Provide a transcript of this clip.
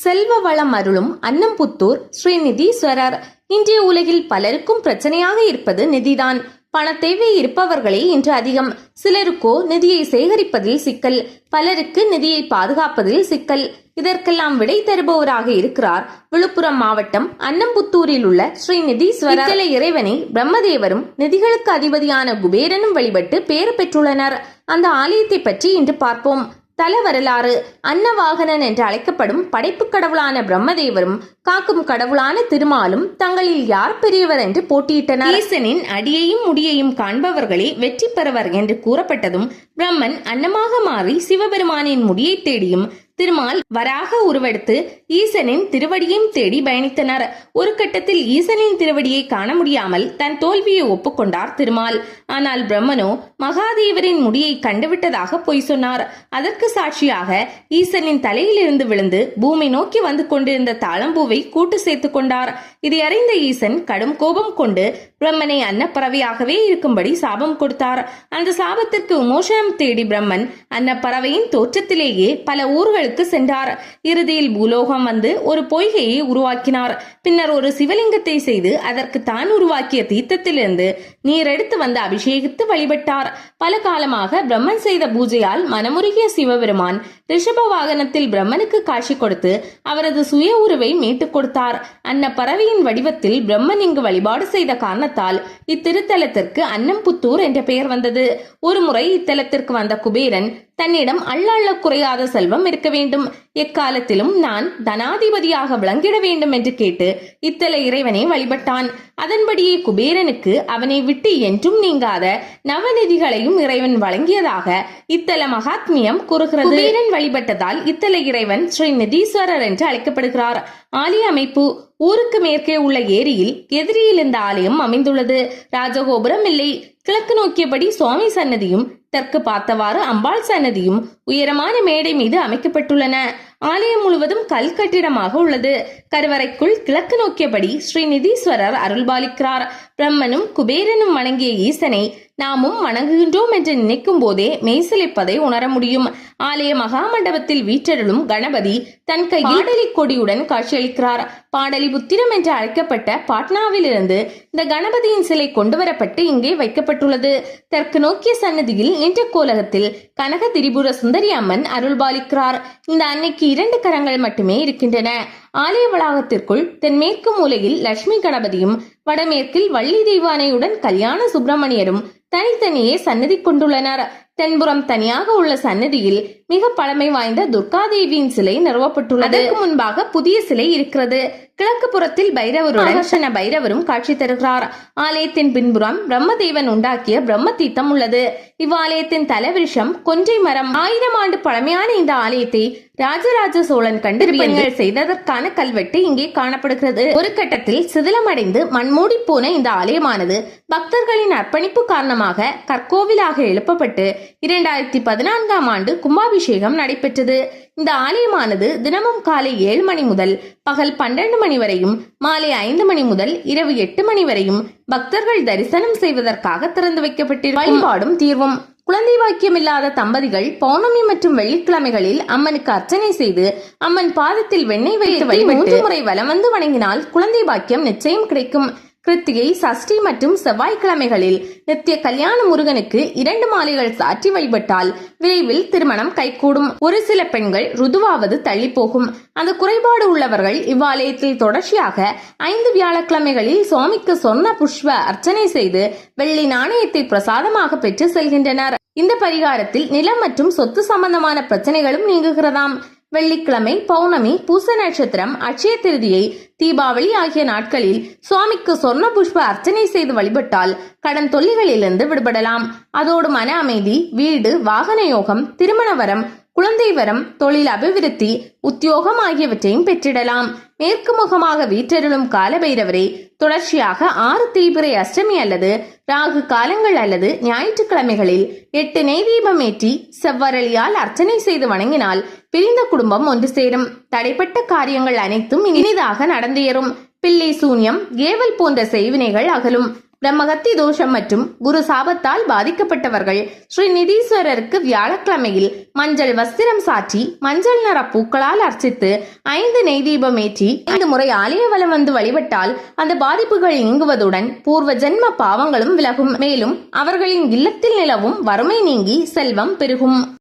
செல்வ வளம் அருளும் அன்னம்புத்தூர் ஸ்ரீநிதீஸ்வரர் இன்றைய உலகில் பலருக்கும் பிரச்சனையாக இருப்பது நிதிதான். பண தேவை இருப்பவர்களே இன்று அதிகம். சிலருக்கோ நிதியை சேகரிப்பதில் சிக்கல். பலருக்கு நிதியை பாதுகாப்பதில் சிக்கல். இதற்கெல்லாம் விடை தருபவராக இருக்கிறார். விழுப்புரம் மாவட்டம் அன்னம்புத்தூரில் உள்ள ஸ்ரீ நிதீஸ்வரர் இறைவனை பிரம்மதேவரும் நிதிகளுக்கு அதிபதியான குபேரனும் வழிபட்டு பேறு பெற்றுள்ளனர். அந்த ஆலயத்தை பற்றி இன்று பார்ப்போம். தல வரலாறு அன்னவாகனன் என்று அழைக்கப்படும் படைப்பு கடவுளான பிரம்மதேவரும் காக்கும் கடவுளான திருமாலும் தங்களில் யார் பெரியவர் என்று போட்டியிட்டனர். ஈசனின் அடியையும் முடியையும் காண்பவர்களே வெற்றி பெறவர் என்று கூறப்பட்டதும் பிரம்மன் அன்னமாக மாறி சிவபெருமானின் முடியை தேடியும் திருமால் வராக உருவெடுத்து ஈசனின் திருவடியையும் தேடி பயணித்தனர். ஒரு கட்டத்தில் ஈசனின் திருவடியை காண முடியாமல் தன் தோல்வியை ஒப்புக்கொண்டார் திருமால். ஆனால் பிரம்மனோ மகாதேவரின் முடியை கண்டுவிட்டதாக பொய் சொன்னார். அதற்கு சாட்சியாக ஈசனின் தலையிலிருந்து விழுந்து பூமி நோக்கி வந்து கொண்டிருந்த தாளம்பூவை கூட்டு சேர்த்துக் கொண்டார். இதை அறிந்த ஈசன் கடும் கோபம் கொண்டு பிரம்மனை அன்னப்பறவையாகவே இருக்கும்படி சாபம் கொடுத்தார். அந்த சாபத்திற்கு மோஷனம் தேடி பிரம்மன் அன்னப்பறவையின் தோற்றத்திலேயே பல ஊர்கள் ஊர்களுக்கு சென்றார். இறுதியில் பூலோகம் வந்து ஒரு பொய்கையை உருவாக்கினார். பின்னர் ஒரு சிவலிங்கத்தை செய்து அதற்கு தான் உருவாக்கிய தீர்த்தத்திலிருந்து நீர் எடுத்து வந்து அபிஷேகித்து வழிபட்டார். பல காலமாக பிரம்மன் செய்த பூஜையால் மனமுருகிய சிவபெருமான் ரிஷப வாகனத்தில் பிரம்மனுக்கு காட்சி கொடுத்து அவரது சுய உருவை மீட்டுக் கொடுத்தார். அன்ன பறவையின் வடிவத்தில் பிரம்மன் இங்கு வழிபாடு செய்த காரணத்தால் இத்திருத்தலத்திற்கு அன்னம்புத்தூர் என்ற பெயர் வந்தது. ஒருமுறை இத்தலத்திற்கு வந்த குபேரன் தன்னிடம் அள்ள குறையாத செல்வம் இருக்க வேண்டும். எக்காலத்திலும் நான் தனாதிபதியாக விளங்கிட வேண்டும் என்று கேட்டு இத்தல இறைவனை வழிபட்டான். அதன்படியே குபேரனுக்கு அவனை விட்டு என்றும் நீங்காத நவநிதிகளையும் இறைவன் வழங்கியதாக இத்தல மகாத்மியம் கூறுகிறது. குபேரன் வழிபட்டதால் இத்தல இறைவன் ஸ்ரீ நிதீஸ்வரர் என்று அழைக்கப்படுகிறார். ஆலய அமைப்பு ஊருக்கு மேற்கே உள்ள ஏரியில் எதிரியில் இந்த ஆலயம் அமைந்துள்ளது. ராஜகோபுரம் இல்லை. கிழக்கு நோக்கியபடி சுவாமி சன்னதியும் தெற்கு பார்த்தவாறு அம்பாள் சன்னதியும் உயரமான மேடை மீது அமைக்கப்பட்டுள்ளன. ஆலயம் முழுவதும் கல் கட்டிடமாக உள்ளது. கருவறைக்குள் கிழக்கு நோக்கியபடி ஸ்ரீ நிதீஸ்வரர் அருள்பாலிக்கிறார். பிரம்மனும் குபேரனும் வணங்கிய ஈசனை நாமும் வணங்குகின்றோம் என்று நினைக்கும் போதே மெய்சிலிப்பதை உணர முடியும். ஆலய மகாமண்டபத்தில் வீற்றருளும் கணபதி தன் கையில் பாடலி கொடியுடன் காட்சியளிக்கிறார். பாடலிபுத்திரம் என்று அழைக்கப்பட்ட பாட்னாவிலிருந்து இந்த கணபதியின் சிலை கொண்டுவரப்பட்டு இங்கே வைக்கப்பட்டுள்ளது. தெற்கு நோக்கிய சன்னதியில் நின்ற கோலகத்தில் கனக திரிபுர சுந்தரி அம்மன் அருள்பாலிக்கிறார். இந்த அன்னைக்கு இரண்டு கரங்கள் மட்டுமே இருக்கின்றன. ஆலய வளாகத்திற்குள் தென்மேற்கு மூலையில் லட்சுமி கணபதியும் வடமேற்கில் வள்ளி தெய்வானையுடன் கல்யாண சுப்பிரமணியரும் தனித்தனியே சன்னதி கொண்டுள்ளனர். தென்புறம் தனியாக உள்ள சன்னதியில் மிக பழமை வாய்ந்த துர்காதேவியின் சிலை நிறுவப்பட்டுள்ளது. அதற்கு முன்பாக புதிய சிலை இருக்கிறது. கிழக்கு புறத்தில் பைரவருடன் பைரவரும் காட்சி தருகிறார். ஆலயத்தின் பின்புறம் பிரம்மதேவன் உண்டாக்கிய பிரம்ம தீர்த்தம் உள்ளது. இவ்வாலயத்தின் தலவிருஷம் கொன்றை மரம். ஆயிரம் ஆண்டு பழமையான இந்த ஆலயத்தை ராஜராஜ சோழன் கண்டுபிடிப்புகள் செய்ததற்கான கல்வெட்டு இங்கே காணப்படுகிறது. ஒரு கட்டத்தில் சிதிலமடைந்து மண்மூடி போன இந்த ஆலயமானது பக்தர்களின் அர்ப்பணிப்பு காரணமாக கற்கோவிலாக எழுப்பப்பட்டு இரண்டாயிரத்தி பதினான்காம் ஆண்டு கும்பாபிஷேகம் நடைபெற்றது. இந்த ஆலயமானது தினமும் காலை ஏழு மணி முதல் பகல் பன்னெண்டு மணி வரையும் மாலை ஐந்து மணி முதல் இரவு எட்டு மணி வரையும் பக்தர்கள் தரிசனம் செய்வதற்காக திறந்து வைக்கப்பட்டிருக்கும். வழிபாடும் தீர்வும். குழந்தை பாக்கியம் இல்லாத தம்பதிகள் பௌர்ணமி மற்றும் வெள்ளிக்கிழமைகளில் அம்மனுக்கு அர்ச்சனை செய்து அம்மன் பாதத்தில் வெண்ணெய் வைத்து வழிபட்டு முறை வலம் வந்து வணங்கினால் குழந்தை பாக்கியம் நிச்சயம் கிடைக்கும். கிருத்திகை சஷ்டி மற்றும் செவ்வாய்க்கிழமைகளில் நித்திய கல்யாண முருகனுக்கு இரண்டு மாலைகள் சாற்றி வழிபட்டால் விரைவில் திருமணம் கைகூடும். ஒரு சில பெண்கள் ருதுவாவது தள்ளி போகும் அந்த குறைபாடு உள்ளவர்கள் இவ்வாலயத்தில் தொடர்ச்சியாக ஐந்து வியாழக்கிழமைகளில் சுவாமிக்கு சொர்ண புஷ்ப அர்ச்சனை செய்து வெள்ளி நாணயத்தை பிரசாதமாக பெற்று செல்கின்றனர். இந்த பரிகாரத்தில் நிலம் மற்றும் சொத்து சம்பந்தமான பிரச்சனைகளும் நீங்குகிறதாம். வெள்ளிக்கிழமை பௌர்ணமி பூச நட்சத்திரம் அட்சய திருதியை தீபாவளி ஆகிய நாட்களில் சுவாமிக்கு சொர்ண புஷ்ப அர்ச்சனை செய்து வழிபட்டால் கடன் தொல்லிகளிலிருந்து விடுபடலாம். அதோடு மன அமைதி வீடு வாகன யோகம் திருமண வரம் குழந்தை வரம் தொழில் அபிவிருத்தி உத்தியோகம் ஆகியவற்றையும் பெற்றிடலாம். மேற்கு முகமாக வீற்றருளும் காலபைரவரை தொடர்ச்சியாக ஆறு தீபிரை அஷ்டமி அல்லது ராகு காலங்கள் அல்லது ஞாயிற்றுக்கிழமைகளில் எட்டு நெய் தீபம் ஏற்றி செவ்வரளியால் அர்ச்சனை செய்து வணங்கினால் பிரிந்த குடும்பம் ஒன்று சேரும். தடைப்பட்ட காரியங்கள் அனைத்தும் இனிதாக நடந்தேறும். பிள்ளை சூன்யம் ஏவல் போன்ற செய்வினைகள் அகலும். பிரம்மகத்தி தோஷம் மற்றும் குரு சாபத்தால் பாதிக்கப்பட்டவர்கள் ஸ்ரீ நிதீஸ்வரருக்கு வியாழக்கிழமையில் மஞ்சள் வஸ்திரம் சாற்றி மஞ்சள் நிற பூக்களால் அர்ச்சித்து ஐந்து நெய் தீபம் ஏற்றி ஐந்து முறை ஆலய வலம் வந்து வழிபட்டால் அந்த பாதிப்புகள் நீங்குவதுடன் பூர்வ ஜென்ம பாவங்களும் விலகும். மேலும் அவர்களின் இல்லத்தில் நிலவும் வறுமை நீங்கி செல்வம் பெருகும்.